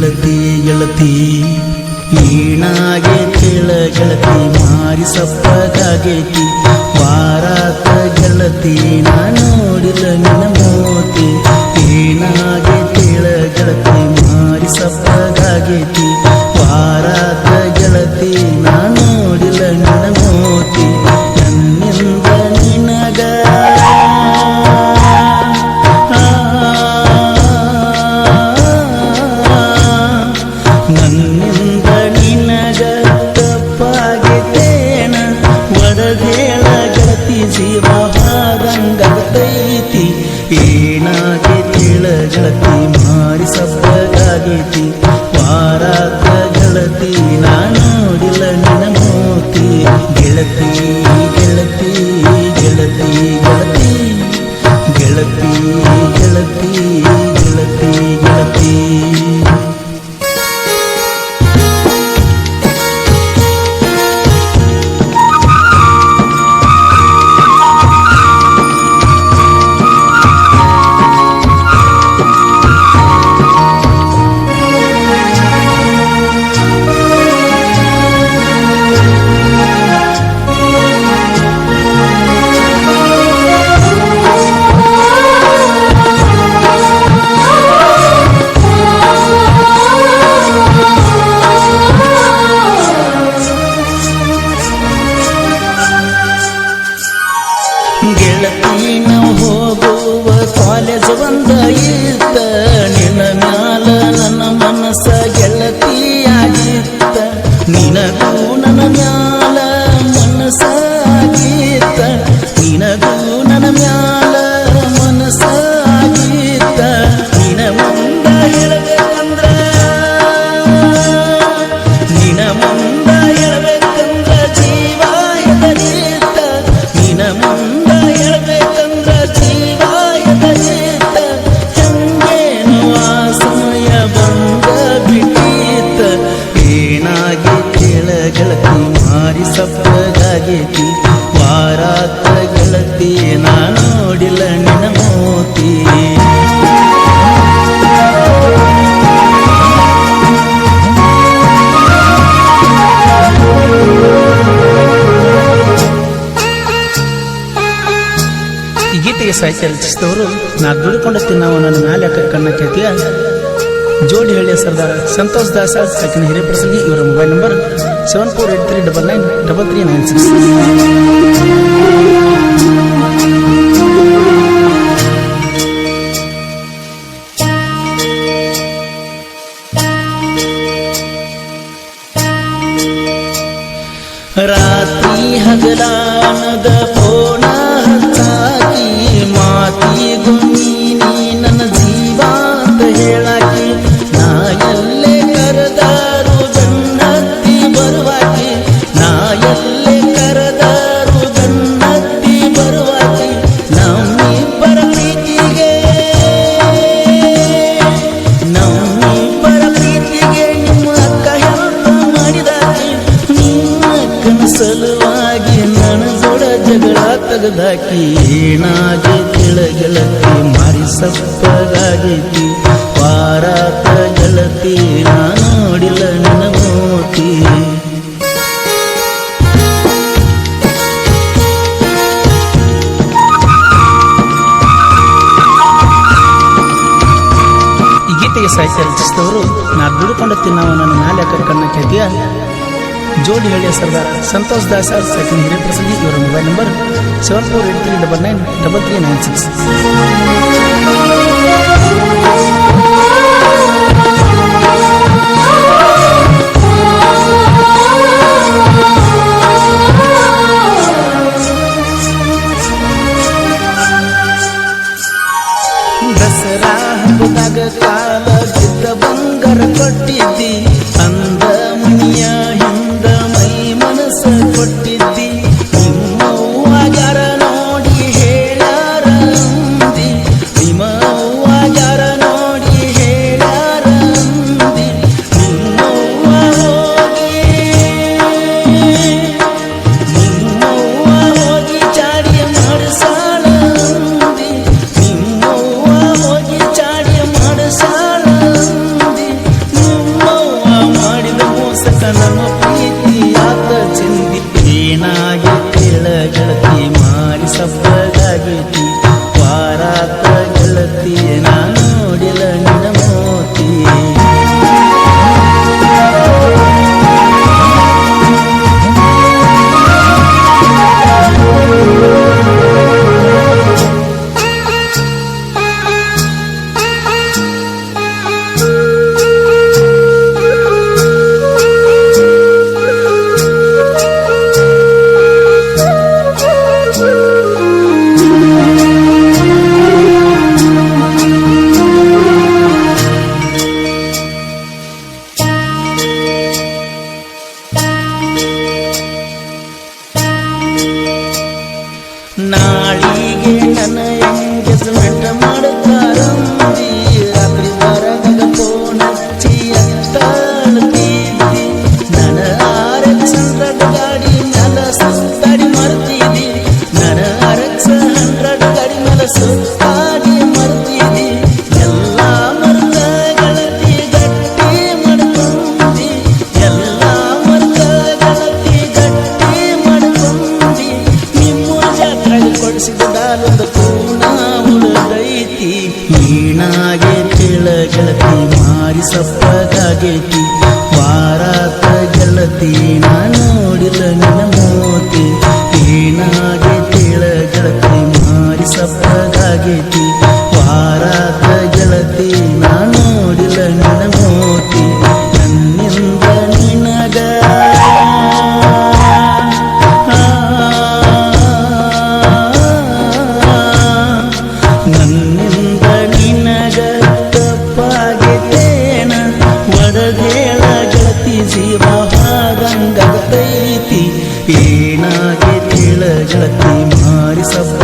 ಗೆಳತಿ ಗೆಳತಿ, ಈಣಾಗೆ ಕೇಳ ಗೆಳತಿ ಮಾರಿ ಸಪ್ಪಗಾಗೈತಿ ವಾರಾತ ಗೆಳತಿ ನಾ ನೋಡಿಲ್ಲ ನಿನ್ನ ಮೋತಿ. ಈಣಾಗೆ ಕೇಳ ಗೆಳತಿ ಮಾರಿ ಸಪ್ಪಗಾಗೈತಿ ಕಟ್ಟಿ ವಾರಾತ್ರ ಗೆಳತಿ ನಾನೋಡಿಲ್ಲ ನಿನ್ನ ಗೆಳತಿ ಜ್ವಾಲೆ ಸುಗಂಧ ಇದ್ದ ಈ ಗೀತೆಗೆ ಸಾಹಿತ್ಯ ರಚಿಸಿದವರು ನಾ ದುಡ್ಕೊಂಡ ತಿನ್ನವ ನನ್ನ ಮ್ಯಾಲೆ ಕಣ್ಣ ಕೇಳ್ತೀಯ ಜೋಡಿ ಹಳ್ಳಿಯ ಸರ್ದಾರ್ ಸಂತೋಷ್ ದಾಸ ಸಕಿನ ಹಿರೇಪ್ರಸಂಗಿ ಇವರ mobile number seven four eight three double nine double three nine six ರಾತ್ರಿ ಹಗಲಾನದ ನಿಮ್ಮ ಸಲುವಾಗಿ ನನ್ನ ಜೋಡ ಜಗಳ ತೆಗೆದಾಕಿ, ಏನಾಗಿ ಕೆಳಗೆಳತಿ ಮಾರಿ ಸಪ್ಪಗಾಗಿತಿ ಪಾರಾತ ಗೆಳತಿ ನಾ ನೋಡಿಲ್ಲ ನನ್ನ ಮೋತಿ. ಈ ಗೀತೆಗೆ ಸಾಹಿತ್ಯ ರಚಿಸಿದವರು ನಾ ದುಡ್ಕೊಂಡು ತಿನ್ನವ ನನ್ನ ಮ್ಯಾಲೆ ಯಾಕೆ ಕಣ್ಣ ಕೇಳ್ತೀಯ ಜೋಡಿ ಹಳ್ಳಿಯ ಸರ್ದಾರ ಸಂತೋಷ್ ದಾಸ ಸೆಕೆಂಡ್ ಹಿರೇಪ್ರಸಂಗಿ ಇವರ mobile number seven four eight three double nine double three nine six Dasara ಹಬ್ಬದಾಗ ಕಾಲ ಬಿದ್ದ ಬಂಗಾರ ಕೊಟ್ಟಿದ್ದಿ ಅಂದ ಮನಿಯ. ಹಿಂದ ಮೈ ಪಟ್ಟು ಸಪ್ಪಗಾಗೈತಿ. ವಾರಾತ ಗೆಳತಿ ನಾ ನೋಡಿಲ್ಲ ನಿನ್ನ ಮೋತಿ. ಏನಾಗೆ ತಿಳಗತಿ ಮಾರಿ ಸಪ್ಪಗಾಗೈತಿ. ಏನಾಗಿ ತಿಳಗತಿ ಮಾರಿ ಸಬ್ಬ